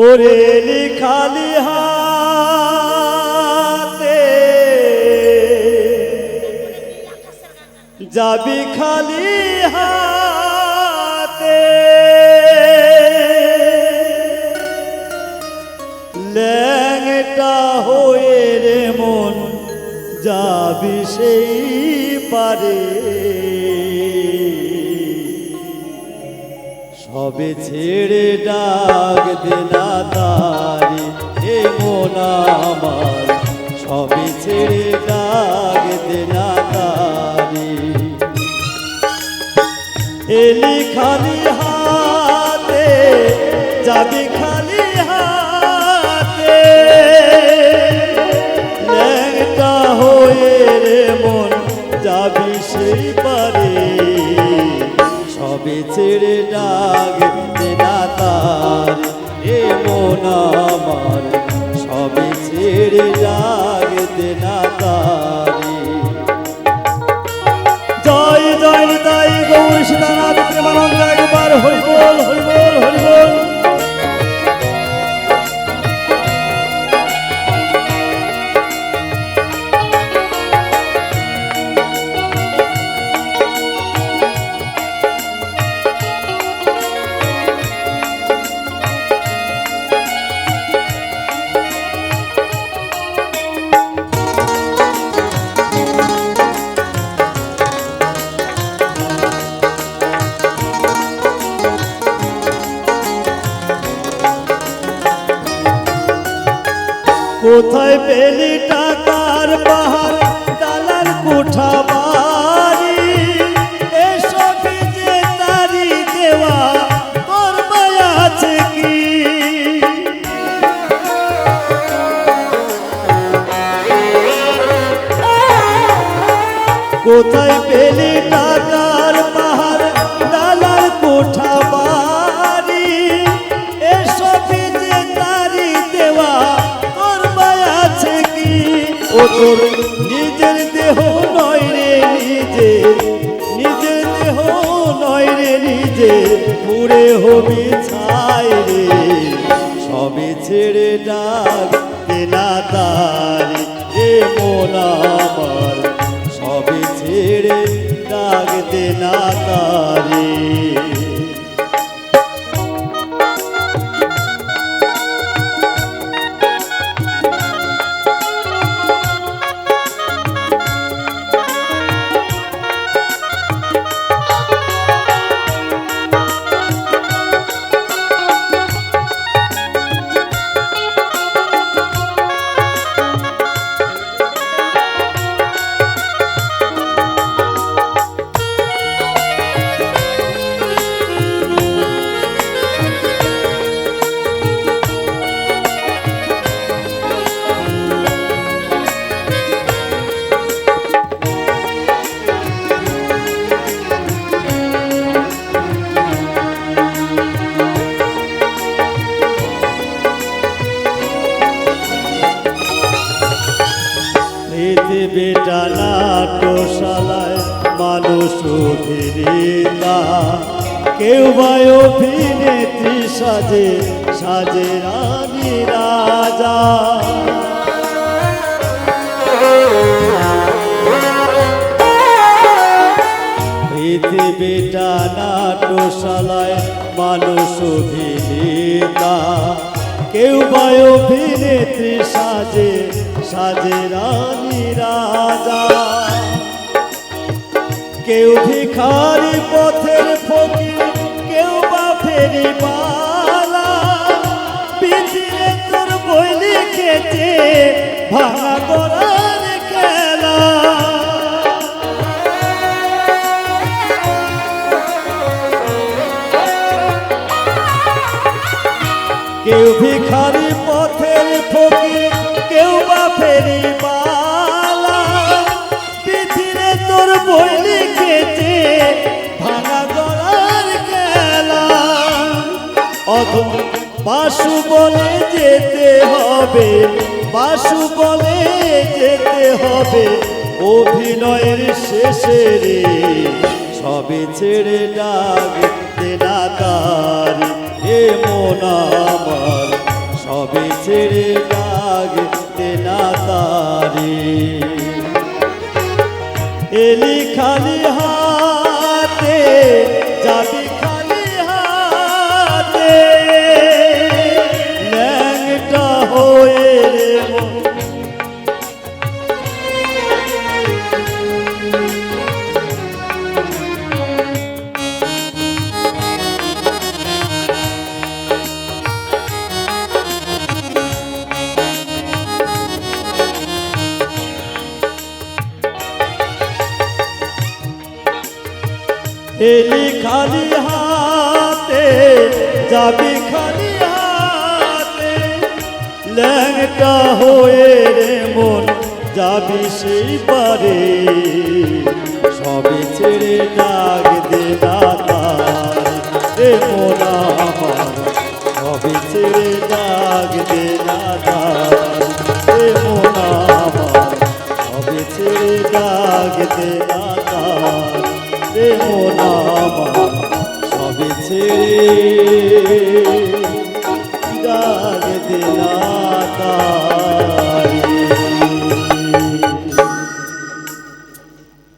ওরে লিখালি হাতে। যাবি খালি হাতে। ল্যাংটা হয়ে রে মন যাবি সেই পারে। সবে ছেড়ে ডাক দেনা তারি। এ মন আমার, সবে ছেড়ে ডাক দেনা তারি। এলি খালি হাতে, যাবি খালি হাতে। ল্যাংটা হয়ে রে মন, যাবি সেই পারে। সবে ছেড়ে ডাক দেনা তার এ মন আমার। সবে ছেড়ে ডাক দেনা তারি জয় জয় তাই গৌর সীতানাথ, প্রেমানন্দ, একবার হরিবল হরিবল হরিবল। কোথায় পেলি টাকার পাহাড়? ডালার কোঠা আছে কি? কোথায় পেলি তোর নিজের দেহ নয় রে নিজে, নিজের দেহ নয় রে নিজে পুরে হবি ছাই রে। সবে ছেড়ে ডাক দেনা তারি এ মন আমার। সবে ছেড়ে ডাক দেনা তারি। বেটা নাট্যশালায় মানুষ অভিনেতা। কেউ বা অভিনেত্রী সাজে সাজে রানী রাজা। পৃথিবীটা নাট্যশালায় মানুষ অভিনেতা। কেউ বা অভিনেত্রী সাজে সাজে রানী রাজা। কেউ ভিখারি পথের ফকির, কেউ বা ফেরি পালা পিছিয়ে তোর বই লিখেছে ভাঙা করার বাসু বলে যেতে হবে, বাসু বলে যেতে হবে। অভিনয়ের শেষে রে, সবে ছেড়ে ডাক না তার। এ মন আমার, সবে ছেড়ে ডাক দে না তারে। এলি খালি হাতে এলি খালি হাতে, যাবি খালি হাতে। ল্যাংটা হয়ে রে মন, যাবি সেই পারে। সবে ছেড়ে ডাক দে দাদা। রে মন जाग दिलाता